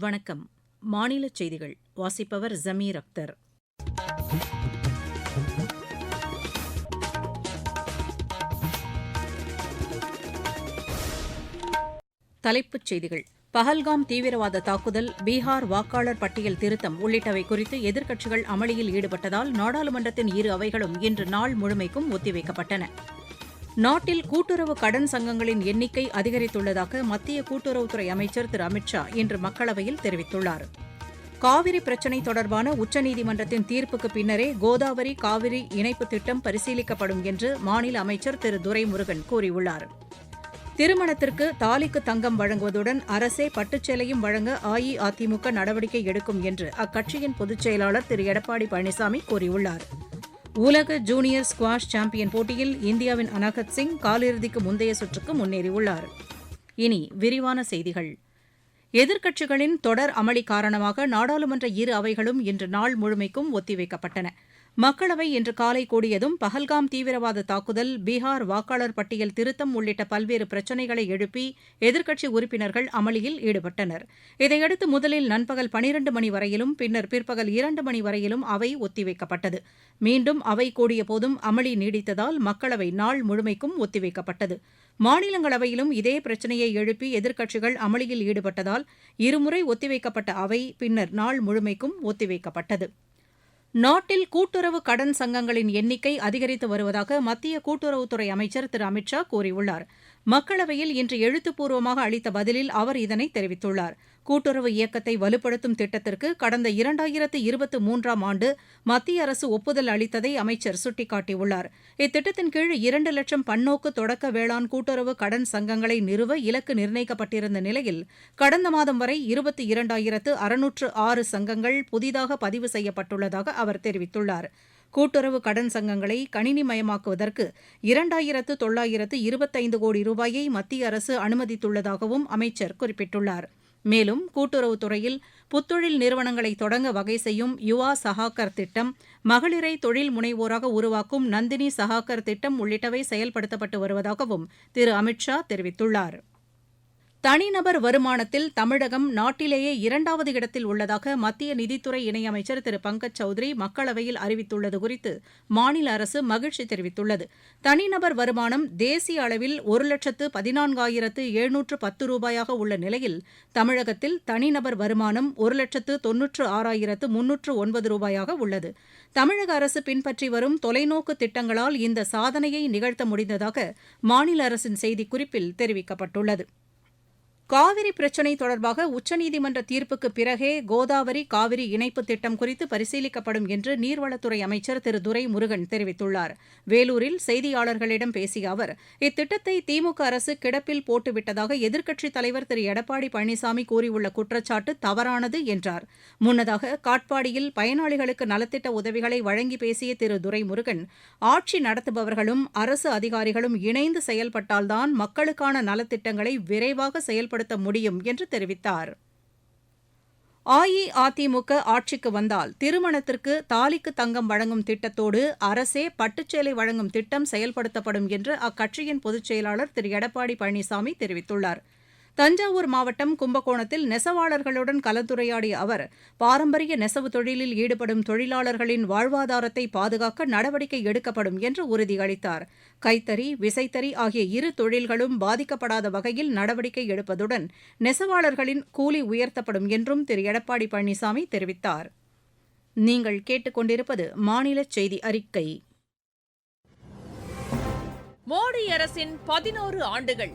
வணக்கம். மாநில செய்திகள். வாசிப்பவர் ஜமீர் அக்தர். தலைப்புச் செய்திகள். பஹல்காம் தீவிரவாத தாக்குதல் பீகார் வாக்காளர் பட்டியல் திருத்தம் உள்ளிட்டவை குறித்து எதிர்க்கட்சிகள் அமளியில் ஈடுபட்டதால் நாடாளுமன்றத்தின் இரு அவைகளும் இன்று நாள் முழுமைக்கும் ஒத்திவைக்கப்பட்டன. நாட்டில் கூட்டுறவு கடன் சங்கங்களின் எண்ணிக்கை அதிகரித்துள்ளதாக மத்திய கூட்டுறவுத்துறை அமைச்சர் திரு அமித் ஷா இன்று மக்களவையில் தெரிவித்துள்ளார். காவிரி பிரச்சினை தொடர்பான உச்சநீதிமன்றத்தின் தீர்ப்புக்கு பின்னரே கோதாவரி காவிரி இணைப்பு திட்டம் பரிசீலிக்கப்படும் என்று மாநில அமைச்சர் திரு துரைமுருகன் கூறியுள்ளார். திருமணத்திற்கு தாலிக்கு தங்கம் வழங்குவதுடன் அரசே பட்டுச்சேலையும் வழங்க அஇஅதிமுக நடவடிக்கை எடுக்கும் என்று அக்கட்சியின் பொதுச் செயலாளர் திரு எடப்பாடி பழனிசாமி கூறியுள்ளார். உலக ஜூனியர் ஸ்குவாஷ் சாம்பியன் போட்டியில் இந்தியாவின் அனகத் சிங் காலிறுதிக்கு முந்தைய சுற்றுக்கு முன்னேறியுள்ளார். இனி விரிவான செய்திகள். எதிர்க்கட்சிகளின் தொடர் அமளி காரணமாக நாடாளுமன்ற இரு அவைகளும் இன்று நாள் முழுமைக்கும் ஒத்திவைக்கப்பட்டன. மக்களவை இன்று காலை கூடியதும் பஹல்காம் தீவிரவாத தாக்குதல் பீகார் வாக்காளர் பட்டியல் திருத்தம் உள்ளிட்ட பல்வேறு பிரச்சினைகளை எழுப்பி எதிர்க்கட்சி உறுப்பினர்கள் அமளியில் ஈடுபட்டனர். இதையடுத்து முதலில் நண்பகல் பனிரண்டு மணி வரையிலும் பின்னர் பிற்பகல் இரண்டு மணி வரையிலும் அவை ஒத்திவைக்கப்பட்டது. மீண்டும் அவை கூடியபோதும் அமளி நீடித்ததால் மக்களவை நாள் முழுமைக்கும் ஒத்திவைக்கப்பட்டது. மாநிலங்களவையிலும் இதே பிரச்சினையை எழுப்பி எதிர்க்கட்சிகள் அமளியில் ஈடுபட்டதால் இருமுறை ஒத்திவைக்கப்பட்ட அவை பின்னர் நாள் முழுமைக்கும் ஒத்திவைக்கப்பட்டது. நாட்டில் கூட்டுறவு கடன் சங்கங்களின் எண்ணிக்கை அதிகரித்து வருவதாக மத்திய கூட்டுறவுத்துறை அமைச்சர் திரு. அமித் ஷா கூறியுள்ளார். மக்களவையில் இன்று எழுத்துப்பூர்வமாக அளித்த பதிலில் அவர் இதனை தெரிவித்துள்ளார். கூட்டுறவு இயக்கத்தை வலுப்படுத்தும் திட்டத்திற்கு கடந்த இரண்டாயிரத்து இருபத்து மூன்றாம் ஆண்டு மத்திய அரசு ஒப்புதல் அளித்ததை அமைச்சர் சுட்டிக்காட்டியுள்ளார். இத்திட்டத்தின் கீழ் இரண்டு லட்சம் பன்னோக்கு தொடக்க வேளாண் கூட்டுறவு கடன் சங்கங்களை நிறுவ இலக்கு நிர்ணயிக்கப்பட்டிருந்த நிலையில் கடந்த மாதம் வரை இருபத்தி இரண்டாயிரத்து அறுநூற்று ஆறு சங்கங்கள் புதிதாக பதிவு செய்யப்பட்டுள்ளதாக அவர் தெரிவித்துள்ளார். கூட்டுறவு கடன் சங்கங்களை கணினிமயமாக்குவதற்கு இரண்டாயிரத்து தொள்ளாயிரத்து இருபத்தைந்து கோடி ரூபாயை மத்திய அரசு அனுமதித்துள்ளதாகவும் அமைச்சர் குறிப்பிட்டுள்ளார். மேலும் கூட்டுறவுத்துறையில் புத்தொழில் நிறுவனங்களை தொடங்க வகை செய்யும் யுவா சஹாக்கர் திட்டம் மகளிரை தொழில் முனைவோராக உருவாக்கும் நந்தினி சஹாக்கர் திட்டம் உள்ளிட்டவை செயல்படுத்தப்பட்டு வருவதாகவும் திரு அமித் ஷா தெரிவித்துள்ளார். தனிநபர் வருமானத்தில் தமிழகம் நாட்டிலேயே இரண்டாவது இடத்தில் உள்ளதாக மத்திய நிதித்துறை இணையமைச்சர் திரு பங்கஜ் சௌத்ரி மக்களவையில் அறிவித்துள்ளது குறித்து மாநில அரசு மகிழ்ச்சி தெரிவித்துள்ளது. தனிநபர் வருமானம் தேசிய அளவில் ஒரு லட்சத்து பதினான்காயிரத்து எழுநூற்று பத்து ரூபாயாக உள்ள நிலையில் தமிழகத்தில் தனிநபர் வருமானம் ஒரு லட்சத்து தொன்னூற்று ஆறாயிரத்து முன்னூற்று ஒன்பது ரூபாயாக உள்ளது. தமிழக அரசு பின்பற்றி வரும் தொலைநோக்கு திட்டங்களால் இந்த சாதனையை நிகழ்த்த முடிந்ததாக மாநில அரசின் செய்திக்குறிப்பில் தெரிவிக்கப்பட்டுள்ளது. காவிரி பிரச்சினை தொடர்பாக உச்சநீதிமன்ற தீர்ப்புக்கு பிறகே கோதாவரி காவிரி இணைப்பு திட்டம் குறித்து பரிசீலிக்கப்படும் என்று நீர்வளத்துறை அமைச்சர் திரு. துரைமுருகன் தெரிவித்துள்ளார். வேலூரில் செய்தியாளர்களிடம் பேசிய அவர் இத்திட்டத்தை திமுக அரசு கிடப்பில் போட்டுவிட்டதாக எதிர்க்கட்சித் தலைவர் திரு. எடப்பாடி பழனிசாமி கூறியுள்ள குற்றச்சாட்டு தவறானது என்றார். முன்னதாக காட்பாடியில் பயனாளிகளுக்கு நலத்திட்ட உதவிகளை வழங்கி பேசிய திரு. துரைமுருகன் ஆட்சி நடத்துபவர்களும் அரசு அதிகாரிகளும் இணைந்து செயல்பட்டால்தான் மக்களுக்கான நலத்திட்டங்களை விரைவாக செயல்பட செயல்படுத்த முடியும் என்று தெரிவித்தார். அஇஅதிமுக ஆட்சிக்கு வந்தால் திருமணத்திற்கு தாலிக்கு தங்கம் வழங்கும் திட்டத்தோடு அரசே பட்டுச்சேலை வழங்கும் திட்டம் செயல்படுத்தப்படும் என்று அக்கட்சியின் பொதுச் செயலாளர் திரு. எடப்பாடி பழனிசாமி தெரிவித்துள்ளார். தஞ்சாவூர் மாவட்டம் கும்பகோணத்தில் நெசவாளர்களுடன் கலந்துரையாடிய அவர் பாரம்பரிய நெசவு தொழிலில் ஈடுபடும் தொழிலாளர்களின் வாழ்வாதாரத்தை பாதுகாக்க நடவடிக்கை எடுக்கப்படும் என்று உறுதியளித்தார். கைத்தறி விசைத்தறி ஆகிய இரு தொழில்களும் பாதிக்கப்படாத வகையில் நடவடிக்கை எடுப்பதுடன் நெசவாளர்களின் கூலி உயர்த்தப்படும் என்றும் திரு. எடப்பாடி பழனிசாமி தெரிவித்தார். நீங்கள் கேட்டுக்கொண்டிருப்பது மாநில செய்தி அறிக்கை. மோடி அரசின் பதினோரு ஆண்டுகள்.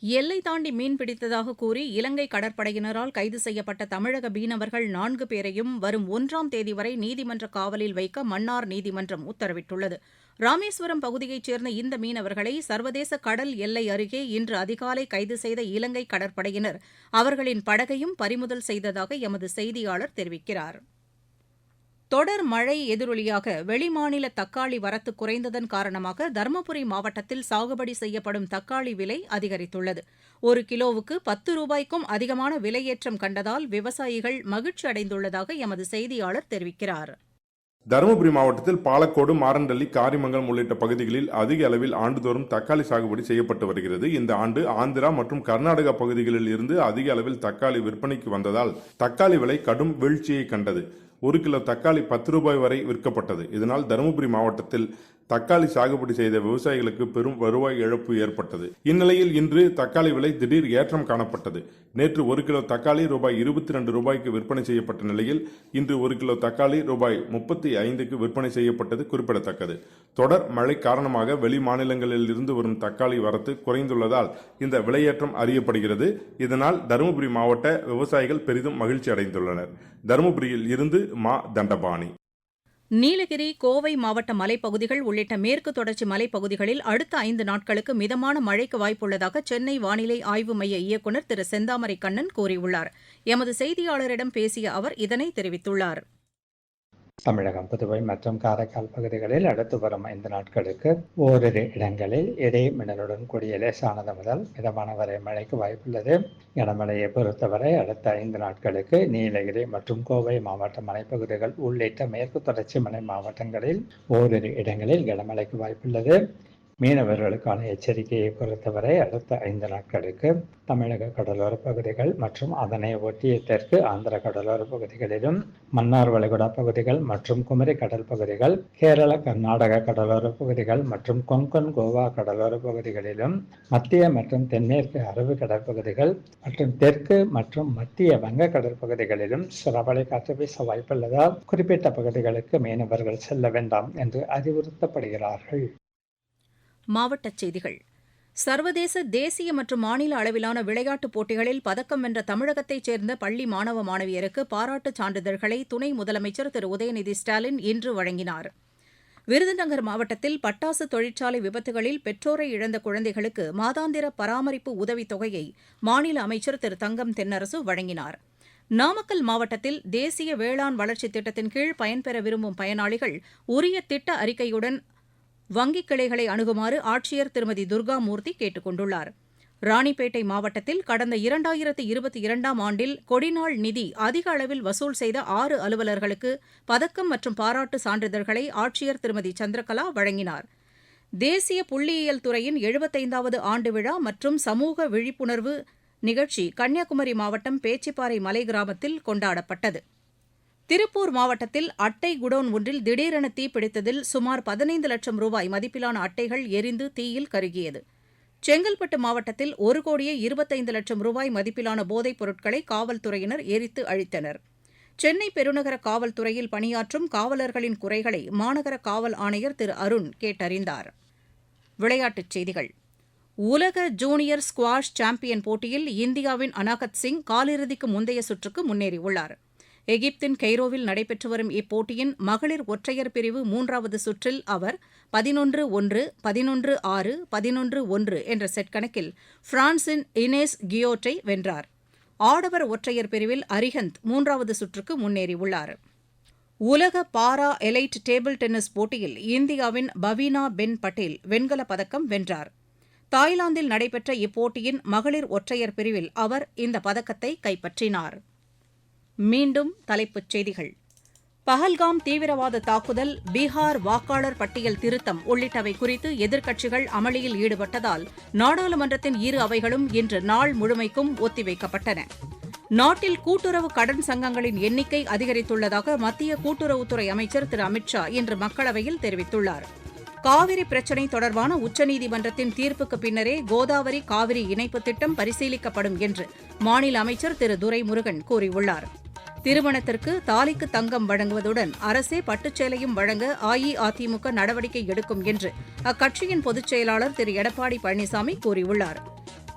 எல்லை தாண்டி மீன் பிடித்ததாக கூறி இலங்கை கடற்படையினரால் கைது செய்யப்பட்ட தமிழக மீனவர்கள் நான்கு பேரையும் வரும் ஒன்றாம் தேதி வரை நீதிமன்ற காவலில் வைக்க மன்னார் நீதிமன்றம் உத்தரவிட்டுள்ளது. ராமேஸ்வரம் பகுதியைச் சேர்ந்த இந்த மீனவர்களை சர்வதேச கடல் எல்லை அருகே இன்று அதிகாலை கைது செய்த இலங்கை கடற்படையினர். அவர்களின் படகையும் பறிமுதல் செய்ததாக எமது செய்தியாளர் தெரிவிக்கிறார். தொடர் மழை எதிரொலியாக வெளிமாநில தக்காளி வரத்து குறைந்ததன் காரணமாக தருமபுரி மாவட்டத்தில் சாகுபடி செய்யப்படும் தக்காளி விலை அதிகரித்துள்ளது. ஒரு கிலோவுக்கு பத்து ரூபாய்க்கும் அதிகமான விலையேற்றம் கண்டதால் விவசாயிகள் மகிழ்ச்சி அடைந்துள்ளதாக எமது செய்தியாளர் தெரிவிக்கிறார். தருமபுரி மாவட்டத்தில் பாலக்கோடு மாரண்டள்ளி காரிமங்கலம் உள்ளிட்ட பகுதிகளில் அதிக அளவில் ஆண்டுதோறும் தக்காளி சாகுபடி செய்யப்பட்டு வருகிறது. இந்த ஆண்டு ஆந்திரா மற்றும் கர்நாடகா பகுதிகளில் இருந்து அதிக அளவில் தக்காளி விற்பனைக்கு வந்ததால் தக்காளி விலை கடும் வீழ்ச்சியை கண்டது. ஒரு கிலோ தக்காளி பத்து ரூபாய் வரை விற்கப்பட்டது. இதனால் தருமபுரி மாவட்டத்தில் தக்காளி சாகுபடி செய்த விவசாயிகளுக்கு பெரும் வருவாய் இழப்பு ஏற்பட்டது. இந்நிலையில் இன்று தக்காளி விலை திடீர் ஏற்றம் காணப்பட்டது. நேற்று ஒரு கிலோ தக்காளி ரூபாய் இருபத்தி ரெண்டு ரூபாய்க்கு விற்பனை செய்யப்பட்ட நிலையில் இன்று ஒரு கிலோ தக்காளி ரூபாய் முப்பத்தி ஐந்துக்கு விற்பனை செய்யப்பட்டது குறிப்பிடத்தக்கது. தொடர் மழை காரணமாக வெளி மாநிலங்களில் இருந்து வரும் தக்காளி வரத்து குறைந்துள்ளதால் இந்த விலையேற்றம் அறியப்படுகிறது. இதனால் தருமபுரி மாவட்ட விவசாயிகள் பெரிதும் மகிழ்ச்சி அடைந்துள்ளனர் தருமபுரியில் இருந்து மா. தண்டபாணி. நீலகிரி கோவை மாவட்ட மலைப்பகுதிகள் உள்ளிட்ட மேற்கு தொடர்ச்சி மலைப்பகுதிகளில் அடுத்த ஐந்து நாட்களுக்கு மிதமான மழைக்கு வாய்ப்புள்ளதாக சென்னை வானிலை ஆய்வு மைய இயக்குநர் திரு செந்தாமரை கண்ணன் கூறியுள்ளார். எமது செய்தியாளரிடம் பேசிய அவர் இதனை தெரிவித்துள்ளார். தமிழகம் புதுவை மற்றும் காரைக்கால் பகுதிகளில் அடுத்து வரும் ஐந்து நாட்களுக்கு ஓரிரு இடங்களில் இடை மின்னலுடன் கூடிய லேசானது முதல் மிதமான வரை மழைக்கு வாய்ப்புள்ளது. கனமழையை பொறுத்தவரை அடுத்த ஐந்து நாட்களுக்கு நீலகிரி மற்றும் கோவை மாவட்ட மலைப்பகுதிகள் உள்ளிட்ட மேற்கு தொடர்ச்சி மலை மாவட்டங்களில் ஓரிரு இடங்களில் கனமழைக்கு வாய்ப்புள்ளது. மீனவர்களுக்கான எச்சரிக்கையை பொறுத்தவரை அடுத்த ஐந்து நாட்களுக்கு தமிழக கடலோர பகுதிகள் மற்றும் அதனை ஒட்டிய தெற்கு ஆந்திர கடலோர பகுதிகளிலும் மன்னார் வளைகுடா பகுதிகள் மற்றும் குமரி கடல் பகுதிகள் கேரள கர்நாடக கடலோர பகுதிகள் மற்றும் கொங்கன் கோவா கடலோர பகுதிகளிலும் மத்திய மற்றும் தென்மேற்கு அரபு கடற்பகுதிகள் மற்றும் தெற்கு மற்றும் மத்திய வங்க கடற்பகுதிகளிலும் சுறவலை காற்று வீச வாய்ப்புள்ளதால் குறிப்பிட்ட பகுதிகளுக்கு மீனவர்கள் செல்ல வேண்டாம் என்று அறிவுறுத்தப்படுகிறார்கள். மாவட்டச் செய்திகள். சர்வதேச தேசிய மற்றும் மாநில அளவிலான விளையாட்டுப் போட்டிகளில் பதக்கம் வென்ற தமிழகத்தைச் சேர்ந்த பள்ளி மாணவ மாணவியருக்கு பாராட்டுச் சான்றிதழ்களை துணை முதலமைச்சர் திரு. உதயநிதி ஸ்டாலின் இன்று வழங்கினார். விருதுநகர் மாவட்டத்தில் பட்டாசு தொழிற்சாலை விபத்துகளில் பெற்றோரை இழந்த குழந்தைகளுக்கு மாதாந்திர பராமரிப்பு உதவித் தொகையை மாநில அமைச்சர் திரு. தங்கம் தென்னரசு வழங்கினார். நாமக்கல் மாவட்டத்தில் தேசிய வேளாண் வளர்ச்சித் திட்டத்தின் கீழ் பயன்பெற விரும்பும் பயனாளிகள் உரிய திட்ட அறிக்கையுடன் வங்கிக் கிளைகளை அணுகுமாறு ஆட்சியர் திருமதி துர்காமூர்த்தி கேட்டுக் கொண்டுள்ளார். ராணிப்பேட்டை மாவட்டத்தில் கடந்த இரண்டாயிரத்து இருபத்தி இரண்டாம் ஆண்டில் கொடிநாள் நிதி அதிக அளவில் வசூல் செய்த ஆறு அலுவலர்களுக்கு பதக்கம் மற்றும் பாராட்டு சான்றிதழ்களை ஆட்சியர் திருமதி சந்திரகலா வழங்கினார். தேசிய புள்ளியியல் துறையின் எழுபத்தைந்தாவது ஆண்டு விழா மற்றும் சமூக விழிப்புணர்வு நிகழ்ச்சி கன்னியாகுமரி மாவட்டம் பேச்சிப்பாறை மலை கிராமத்தில் கொண்டாடப்பட்டது. திருப்பூர் மாவட்டத்தில் அட்டை குடோன் ஒன்றில் திடீரென தீப்பிடித்ததில் சுமார் பதினைந்து லட்சம் ரூபாய் மதிப்பிலான அட்டைகள் எரிந்து தீயில் கருகியது. செங்கல்பட்டு மாவட்டத்தில் ஒரு கோடியே இருபத்தைந்து லட்சம் ரூபாய் மதிப்பிலான போதைப் பொருட்களை காவல்துறையினர் எரித்து அழித்தனர். சென்னை பெருநகர காவல்துறையில் பணியாற்றும் காவலர்களின் குறைகளை மாநகர காவல் ஆணையர் திரு அருண் கேட்டறிந்தார். விளையாட்டுச் செய்திகள். உலக ஜூனியர் ஸ்குவாஷ் சாம்பியன் போட்டியில் இந்தியாவின் அனாகத் சிங் காலிறுதிக்கு முந்தைய சுற்றுக்கு முன்னேறியுள்ளாா் எகிப்தின் கெய்ரோவில் நடைபெற்று வரும் இப்போட்டியின் மகளிர் ஒற்றையர் பிரிவு மூன்றாவது சுற்றில் அவர் பதினொன்று ஒன்று பதினொன்று ஆறு பதினொன்று ஒன்று என்ற செட் கணக்கில் பிரான்சின் இனேஸ் கியோட்டை வென்றார். ஆடவர் ஒற்றையர் பிரிவில் அரிஹந்த் மூன்றாவது சுற்றுக்கு முன்னேறியுள்ளார். உலக பாரா எலைட் டேபிள் டென்னிஸ் போட்டியில் இந்தியாவின் பவீனா பென் பட்டேல் வெண்கலப் பதக்கம் வென்றார். தாய்லாந்தில் நடைபெற்ற இப்போட்டியின் மகளிர் ஒற்றையர் பிரிவில் அவர் இந்த பதக்கத்தை கைப்பற்றினார். மீண்டும் தலைப்புச் செய்திகள். பஹல்காம் தீவிரவாத தாக்குதல் பீகார் வாக்காளர் பட்டியல் திருத்தம் உள்ளிட்டவை குறித்து எதிர்க்கட்சிகள் அமளியில் ஈடுபட்டதால் நாடாளுமன்றத்தின் இரு அவைகளும் இன்று நாள் முழுமைக்கும் ஒத்திவைக்கப்பட்டன. நாட்டில் கூட்டுறவு கடன் சங்கங்களின் எண்ணிக்கை அதிகரித்துள்ளதாக மத்திய கூட்டுறவுத்துறை அமைச்சர் திரு அமித் ஷா இன்று மக்களவையில் தெரிவித்துள்ளார். காவிரி பிரச்சினை தொடர்பான உச்சநீதிமன்றத்தின் தீர்ப்புக்கு பின்னரே கோதாவரி காவிரி இணைப்பு திட்டம் பரிசீலிக்கப்படும் என்று மாநில அமைச்சர் திரு துரைமுருகன் கூறியுள்ளார். திருமணத்திற்கு தாலிக்கு தங்கம் வழங்குவதுடன் அரசே பட்டுச்சேலையும் வழங்க அஇஅதிமுக நடவடிக்கை எடுக்கும் என்று அக்கட்சியின் பொதுச் செயலாளர் திரு எடப்பாடி பழனிசாமி கூறியுள்ளார்.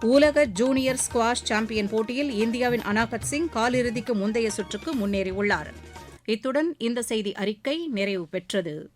உலக ஜூனியர் ஸ்குவாஷ் சாம்பியன் போட்டியில் இந்தியாவின் அனாகத் சிங் காலிறுதிக்கு முந்தைய சுற்றுக்கு முன்னேறியுள்ளார். இத்துடன் இந்த செய்தி அறிக்கை நிறைவு பெற்றது.